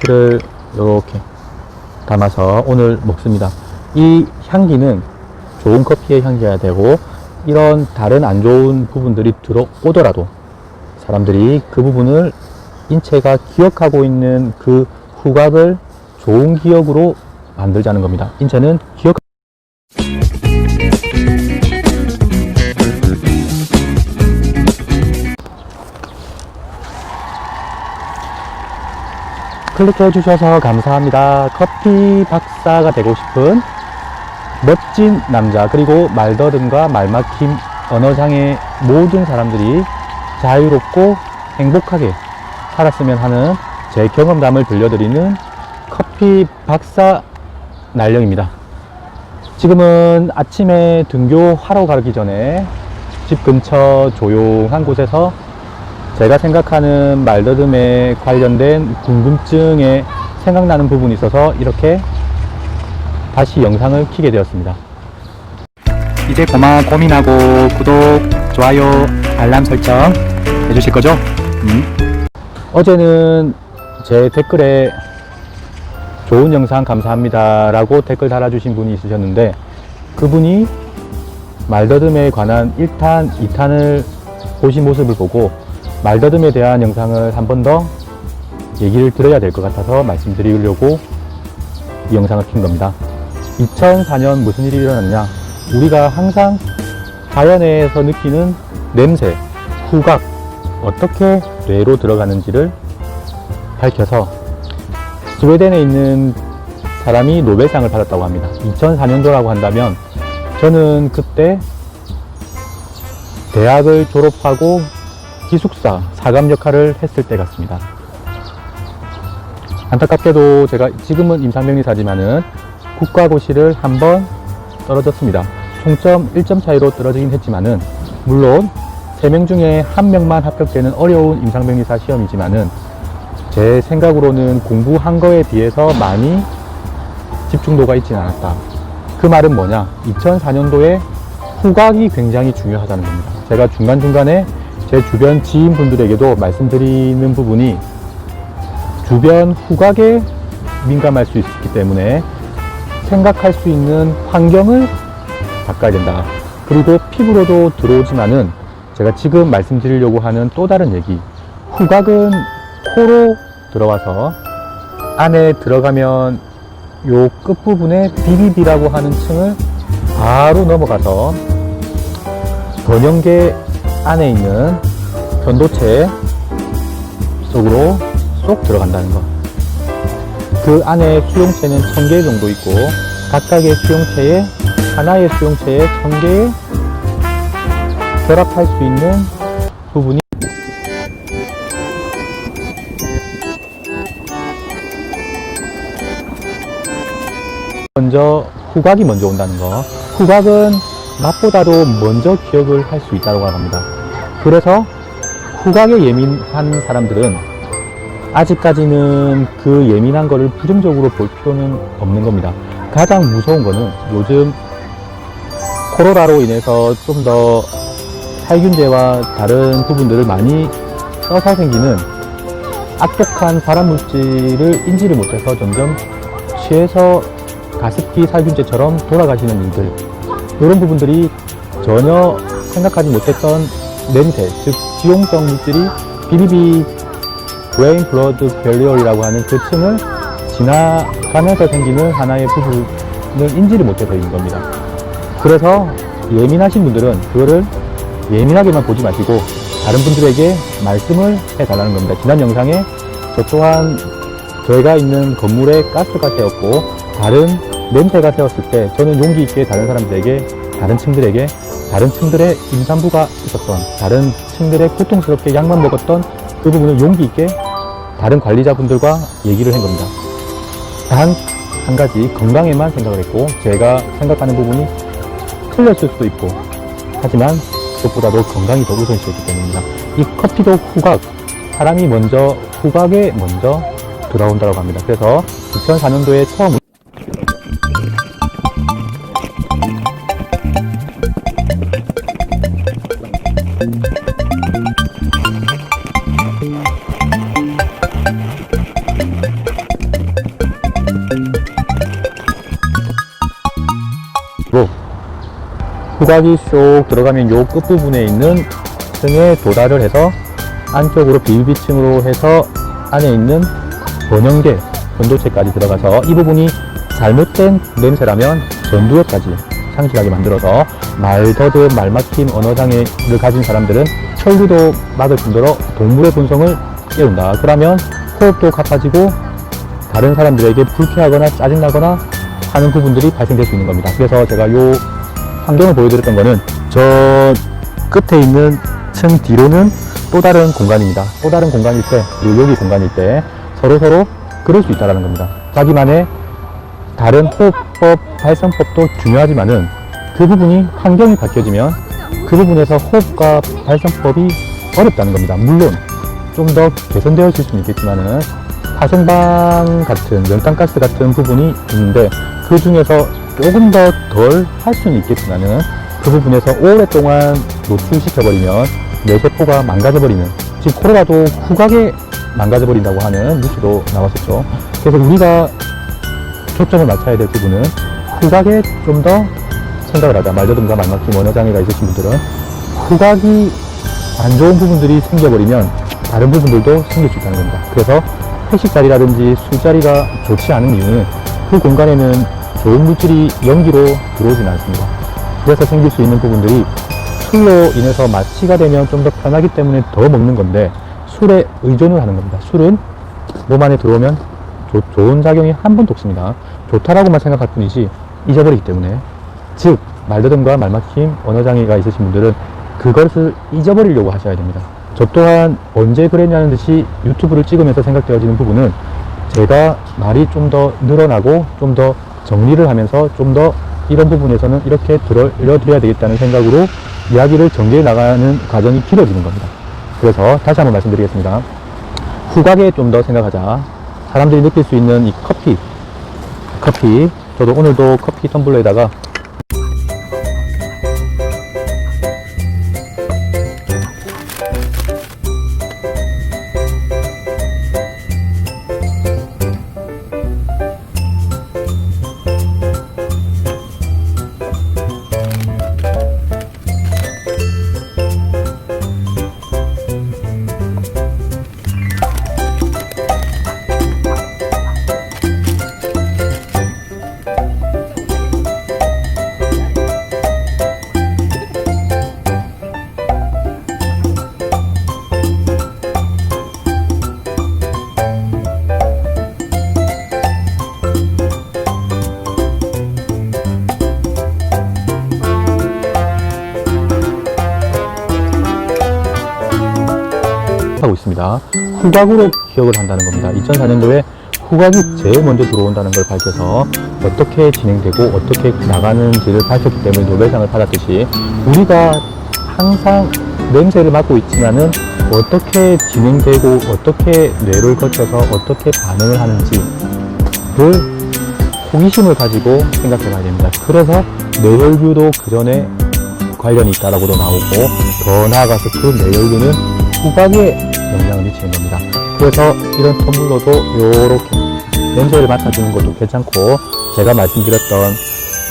커피를 이렇게 담아서 오늘 먹습니다. 이 향기는 좋은 커피의 향기여야 되고 이런 다른 안 좋은 부분들이 들어오더라도 사람들이 그 부분을 인체가 기억하고 있는 그 후각을 좋은 기억으로 만들자는 겁니다. 인체는 기억 클릭해 주셔서 감사합니다. 커피 박사가 되고 싶은 멋진 남자 그리고 말더듬과 말막힘 언어장애 모든 사람들이 자유롭고 행복하게 살았으면 하는 제 경험담을 들려드리는 커피 박사 날령입니다. 지금은 아침에 등교하러 가기 전에 집 근처 조용한 곳에서 제가 생각하는 말더듬에 관련된 궁금증에 생각나는 부분이 있어서 이렇게 다시 영상을 키게 되었습니다. 이제 그만 고민하고 구독, 좋아요, 알람 설정 해주실 거죠? 음. 어제는 제 댓글에 좋은 영상 감사합니다 라고 댓글 달아주신 분이 있으셨는데 그분이 말더듬에 관한 1탄, 2탄을 보신 모습을 보고 말더듬에 대한 영상을 한 번 더 얘기를 들어야 될 것 같아서 말씀드리려고 이 영상을 킨 겁니다. 2004년 무슨 일이 일어났냐? 우리가 항상 자연에서 느끼는 냄새, 후각, 어떻게 뇌로 들어가는지를 밝혀서 스웨덴에 있는 사람이 노벨상을 받았다고 합니다. 2004년도라고 한다면 저는 그때 대학을 졸업하고 기숙사 사감 역할을 했을 때 같습니다. 안타깝게도 제가 지금은 임상병리사지만은 국가고시를 한 번 떨어졌습니다. 총점 1점 차이로 떨어지긴 했지만은 물론 3명 중에 한 명만 합격되는 어려운 임상병리사 시험이지만은 제 생각으로는 공부한 거에 비해서 많이 집중도가 있지는 않았다. 그 말은 뭐냐? 2004년도에 후각이 굉장히 중요하다는 겁니다. 제가 중간중간에 제 주변 지인분들에게도 말씀드리는 부분이 주변 후각에 민감할 수 있기 때문에 생각할 수 있는 환경을 바꿔야 된다. 그리고 피부로도 들어오지만은 제가 지금 말씀드리려고 하는 또 다른 얘기. 후각은 코로 들어와서 안에 들어가면 요 끝부분에 비비비라고 하는 층을 바로 넘어가서 변형계 안에 있는 변도체 속으로 쏙 들어간다는 것. 그 안에 수용체는 1000개 정도 있고 각각의 수용체에 하나의 수용체에 1000개의 결합할 수 있는 부분이 먼저 후각이 먼저 온다는 거. 후각은 맛보다도 먼저 기억을 할 수 있다고 합니다. 그래서 후각에 예민한 사람들은 아직까지는 그 예민한 거를 부정적으로 볼 필요는 없는 겁니다. 가장 무서운 거는 요즘 코로나로 인해서 좀 더 살균제와 다른 부분들을 많이 써서 생기는 악독한 발암 물질을 인지를 못해서 점점 취해서 가습기 살균제처럼 돌아가시는 일들 이런 부분들이 전혀 생각하지 못했던 냄새 즉 지용성 물질이 비비비 브레인 블러드 벨리얼이라고 하는 그 층을 지나가면서 생기는 하나의 부분을 인지를 못해서 인 겁니다. 그래서 예민하신 분들은 그거를 예민하게만 보지 마시고 다른 분들에게 말씀을 해달라는 겁니다. 지난 영상에 저 또한 저희가 있는 건물에 가스가 새었고 다른 냄새가 새었을 때 저는 용기 있게 다른 사람들에게 다른 층들에게 다른 층들의 임산부가 있었던 다른 층들의 고통스럽게 약만 먹었던 그 부분을 용기 있게 다른 관리자분들과 얘기를 한 겁니다. 단 한 가지 건강에만 생각을 했고 제가 생각하는 부분이 틀렸을 수도 있고 하지만 그것보다도 건강이 더 우선시했기 때문입니다. 이 커피도 후각 사람이 먼저 후각에 먼저 들어온다고 합니다. 그래서 2004년도에 처음 후각이 쏙 들어가면 요 끝부분에 있는 층에 도달을 해서 안쪽으로 비비층으로 해서 안에 있는 번영계 전도체까지 들어가서 이 부분이 잘못된 냄새라면 전두엽까지 상실하게 만들어서 말더듬 말막힘 언어장애를 가진 사람들은 혈류도 막을 뿐더러 동물의 본성을 깨운다. 그러면 호흡도 가빠지고 다른 사람들에게 불쾌하거나 짜증나거나 하는 부분들이 발생될 수 있는 겁니다. 그래서 제가 요 환경을 보여드렸던 거는 저 끝에 있는 층 뒤로는 또 다른 공간입니다. 또 다른 공간일 때, 그리고 여기 공간일 때 서로 서로 그럴 수 있다는 겁니다. 자기만의 다른 호흡법, 발성법도 중요하지만은 그 부분이 환경이 바뀌어지면 그 부분에서 호흡과 발성법이 어렵다는 겁니다. 물론 좀 더 개선되어질 수는 있겠지만은 화생방 같은 연탄가스 같은 부분이 있는데 그 중에서 조금 더 덜 할 수는 있겠지만은 그 부분에서 오랫동안 노출시켜버리면 뇌세포가 망가져버리는 지금 코로나도 후각에 망가져버린다고 하는 뉴스도 나왔었죠. 그래서 우리가 초점을 맞춰야 될 부분은 후각에 좀 더 생각을 하자. 말더듬과 말막힘 원어장애가 있으신 분들은 후각이 안 좋은 부분들이 생겨버리면 다른 부분들도 생길 수 있다는 겁니다. 그래서 회식 자리라든지 술 자리가 좋지 않은 이유는 그 공간에는 좋은 물질이 연기로 들어오진 않습니다. 그래서 생길 수 있는 부분들이 술로 인해서 마취가 되면 좀 더 편하기 때문에 더 먹는 건데 술에 의존을 하는 겁니다. 술은 몸 안에 들어오면 조- 좋은 작용이 한 번도 없습니다. 좋다라고만 생각할 뿐이지 잊어버리기 때문에 즉 말더듬과 말막힘, 언어장애가 있으신 분들은 그것을 잊어버리려고 하셔야 됩니다. 저 또한 언제 그랬냐는 듯이 유튜브를 찍으면서 생각되어지는 부분은 제가 말이 좀 더 늘어나고 좀 더 정리를 하면서 좀 더 이런 부분에서는 이렇게 들어드려야 되겠다는 생각으로 이야기를 정리해 나가는 과정이 길어지는 겁니다. 그래서 다시 한번 말씀드리겠습니다. 후각에 좀 더 생각하자. 사람들이 느낄 수 있는 이 커피, 커피. 저도 오늘도 커피 텀블러에다가 후각으로 기억을 한다는 겁니다. 2004년도에 후각이 제일 먼저 들어온다는 걸 밝혀서 어떻게 진행되고 어떻게 나가는지를 밝혔기 때문에 노벨상을 받았듯이 우리가 항상 냄새를 맡고 있지만은 어떻게 진행되고 어떻게 뇌를 거쳐서 어떻게 반응을 하는지를 호기심을 가지고 생각해 봐야 됩니다. 그래서 뇌혈류도 그 전에 관련이 있다라고도 나오고 더 나아가서 그 뇌혈류는 후각에 영향을 미치는 겁니다. 그래서 이런 텀블러도 이렇게 냄새를 맡아주는 것도 괜찮고 제가 말씀드렸던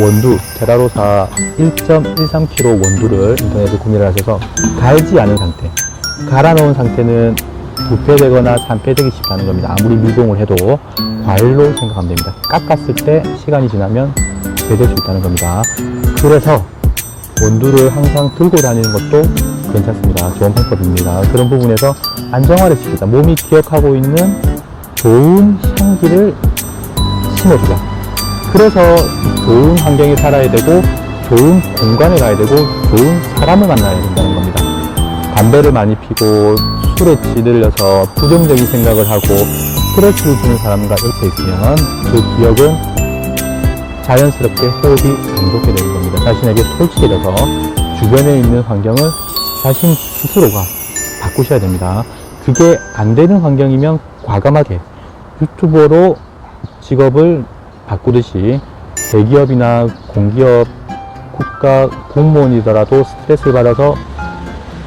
원두 테라로사 1.13kg 원두를 인터넷에 구매를 하셔서 갈지 않은 상태 갈아 놓은 상태는 부패되거나 산패되기 쉽다는 겁니다. 아무리 미동을 해도 과일로 생각하면 됩니다. 깎았을 때 시간이 지나면 배될 수 있다는 겁니다. 그래서 원두를 항상 들고 다니는 것도 괜찮습니다. 좋은 방법입니다. 그런 부분에서 안정화를 시키자. 몸이 기억하고 있는 좋은 향기를 심어주자. 그래서 좋은 환경에 살아야 되고, 좋은 공간에 가야 되고, 좋은 사람을 만나야 된다는 겁니다. 담배를 많이 피고, 술에 찌들려서 부정적인 생각을 하고, 스트레스를 주는 사람과 옆에 있으면 그 기억은 자연스럽게 호흡이 안 좋게 되는 겁니다. 자신에게 솔직해져서 주변에 있는 환경을 자신 스스로가 바꾸셔야 됩니다. 그게 안 되는 환경이면 과감하게 유튜버로 직업을 바꾸듯이 대기업이나 공기업, 국가 공무원이더라도 스트레스를 받아서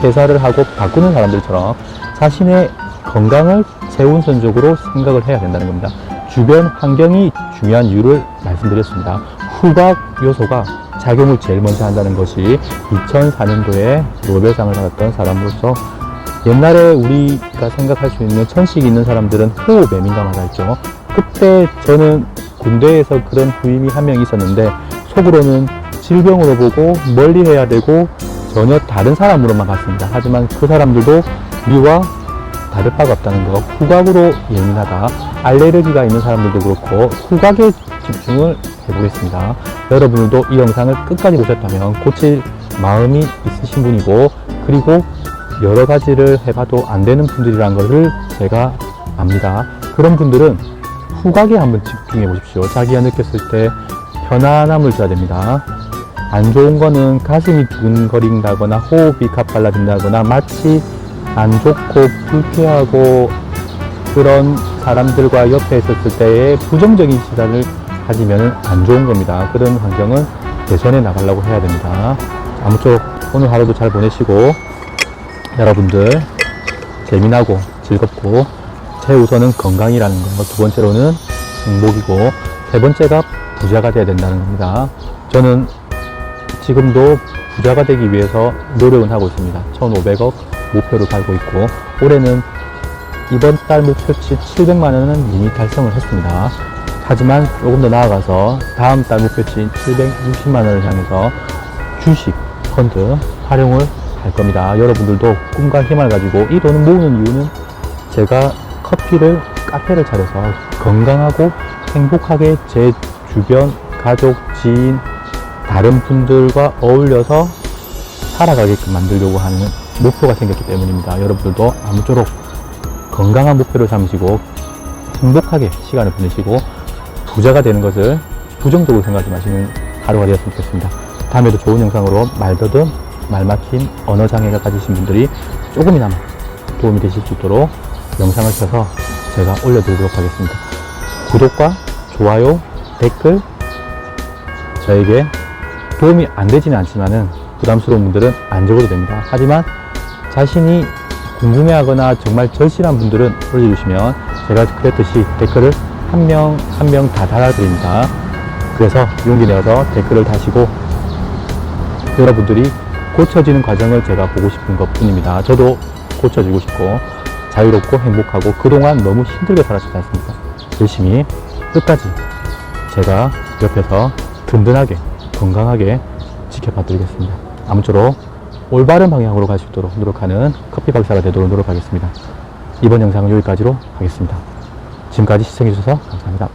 퇴사를 하고 바꾸는 사람들처럼 자신의 건강을 최우선적으로 생각을 해야 된다는 겁니다. 주변 환경이 중요한 이유를 말씀드렸습니다. 후각 요소가 작용을 제일 먼저 한다는 것이 2004년도에 노벨상을 받았던 사람으로서 옛날에 우리가 생각할 수 있는 천식 있는 사람들은 호흡에 민감하다 했죠. 그때 저는 군대에서 그런 후임이 한 명 있었는데 속으로는 질병으로 보고 멀리 해야 되고 전혀 다른 사람으로만 봤습니다. 하지만 그 사람들도 우리와 다를 바가 없다는 거. 후각으로 예민하다. 알레르기가 있는 사람들도 그렇고 후각에 집중을 해보겠습니다. 여러분들도 이 영상을 끝까지 보셨다면 고칠 마음이 있으신 분이고 그리고 여러 가지를 해봐도 안 되는 분들이란 것을 제가 압니다. 그런 분들은 후각에 한번 집중해 보십시오. 자기가 느꼈을 때 편안함을 줘야 됩니다. 안 좋은 거는 가슴이 두근거린다거나 호흡이 가빨라진다거나 마치 안 좋고 불쾌하고 그런 사람들과 옆에 있었을 때의 부정적인 시간을 가지면 안 좋은 겁니다. 그런 환경은 개선해 나가려고 해야 됩니다. 아무쪼록 오늘 하루도 잘 보내시고 여러분들 재미나고 즐겁고 최우선은 건강이라는 거, 두 번째로는 행복이고 세 번째가 부자가 돼야 된다는 겁니다. 저는 지금도 부자가 되기 위해서 노력은 하고 있습니다. 1,500억 목표를 달고 있고 올해는 이번 달 목표치 700만 원은 이미 달성을 했습니다. 하지만 조금 더 나아가서 다음 달 목표치 760만 원을 향해서 주식, 펀드 활용을 할 겁니다. 여러분들도 꿈과 희망을 가지고 이 돈을 모으는 이유는 제가 커피를 카페를 차려서 건강하고 행복하게 제 주변 가족, 지인, 다른 분들과 어울려서 살아가게끔 만들려고 하는 목표가 생겼기 때문입니다. 여러분들도 아무쪼록 건강한 목표를 삼으시고 행복하게 시간을 보내시고 부자가 되는 것을 부정적으로 생각하지 마시는 하루가 되었으면 좋겠습니다. 다음에도 좋은 영상으로 말더듬, 말 막힌 언어 장애가 가지신 분들이 조금이나마 도움이 되실 수 있도록 영상을 켜서 제가 올려드리도록 하겠습니다. 구독과 좋아요, 댓글 저에게 도움이 안 되지는 않지만은 부담스러운 분들은 안 적어도 됩니다. 하지만 자신이 궁금해하거나 정말 절실한 분들은 올려주시면 제가 그랬듯이 댓글을 한 명 한 명 다 달아드립니다. 그래서 용기 내어서 댓글을 다시고 여러분들이 고쳐지는 과정을 제가 보고 싶은 것 뿐입니다. 저도 고쳐지고 싶고 자유롭고 행복하고 그동안 너무 힘들게 살았지 않습니까? 열심히 끝까지 제가 옆에서 든든하게 건강하게 지켜봐 드리겠습니다. 아무쪼록 올바른 방향으로 갈 수 있도록 노력하는 커피 박사가 되도록 노력하겠습니다. 이번 영상은 여기까지로 하겠습니다. 지금까지 시청해주셔서 감사합니다.